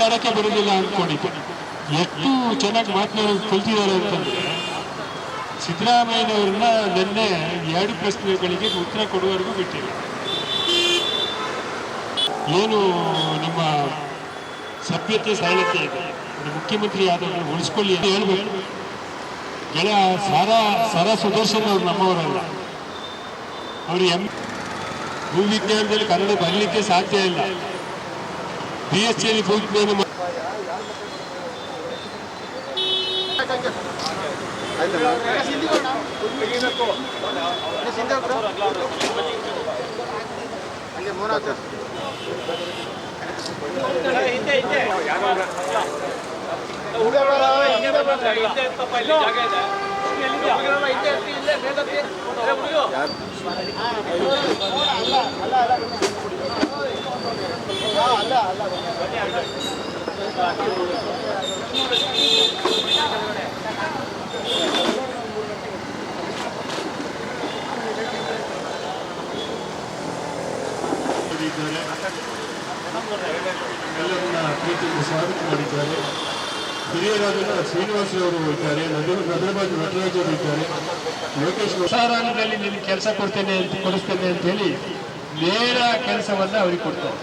ಮಾತಾಡಕ್ಕೆ ಬರುದಿಲ್ಲ ಅಂದ್ಕೊಂಡಿದ್ದೆ ಎಷ್ಟು ಚೆನ್ನಾಗಿ ಮಾತನಾಡೋದು ಕಲ್ತಿದ್ದಾರೆ ಅಂತಂದ್ರೆ, ಸಿದ್ದರಾಮಯ್ಯನವ್ರನ್ನ ನಿನ್ನೆ ಎರಡು ಪ್ರಶ್ನೆಗಳಿಗೆ ಉತ್ತರ ಕೊಡುವವರೆಗೂ ಬಿಟ್ಟಿಲ್ಲ. ಏನು ನಮ್ಮ ಸಭ್ಯತೆ ಸರಳತೆ ಇದೆ? ಮುಖ್ಯಮಂತ್ರಿ ಆದವರು ಉಳಿಸ್ಕೊಳ್ಳಿ ಅಂತ ಹೇಳ್ಬೇಕು. ಗೆಳೆಯ ಸಾರಾ ಸಾರಾ ಸುದರ್ಶನ್ ಅವ್ರು ನಮ್ಮವರಲ್ಲ. ಅವರು ಎಂ ಭೂವಿಜ್ಞಾನದಲ್ಲಿ ಕನ್ನಡ ಬರಲಿಕ್ಕೆ ಸಾಧ್ಯ ಇಲ್ಲ. ಬಿ ಎಸ್ ಸಿ ಭೂವಿಜ್ಞಾನ ಮಾ- ಎಲ್ಲರನ್ನ ಪ್ರೀತಿಯಿಂದ ಸ್ವಾಗತ ಮಾಡಿದ್ದಾರೆ. ಹಿರಿಯರಾದ ಶ್ರೀನಿವಾಸ ಅವರು ಇದ್ದಾರೆ ನಂದೂರು ಭದ್ರಬಾಜು ನಟರಾಜ್ ಅವರು ಇದ್ದಾರೆ. ಲೋಕೇಶ್ ಸಾರಾಂಗದಲ್ಲಿ ನಿನಗೆ ಕೆಲಸ ಕೊಡ್ತೇನೆ ಅಂತ ಕೊಡಿಸ್ತೇನೆ ಅಂತ ಹೇಳಿ ನೇರ ಕೆಲಸವನ್ನ ಅವರಿಗೆ ಕೊಡ್ತಾರೆ.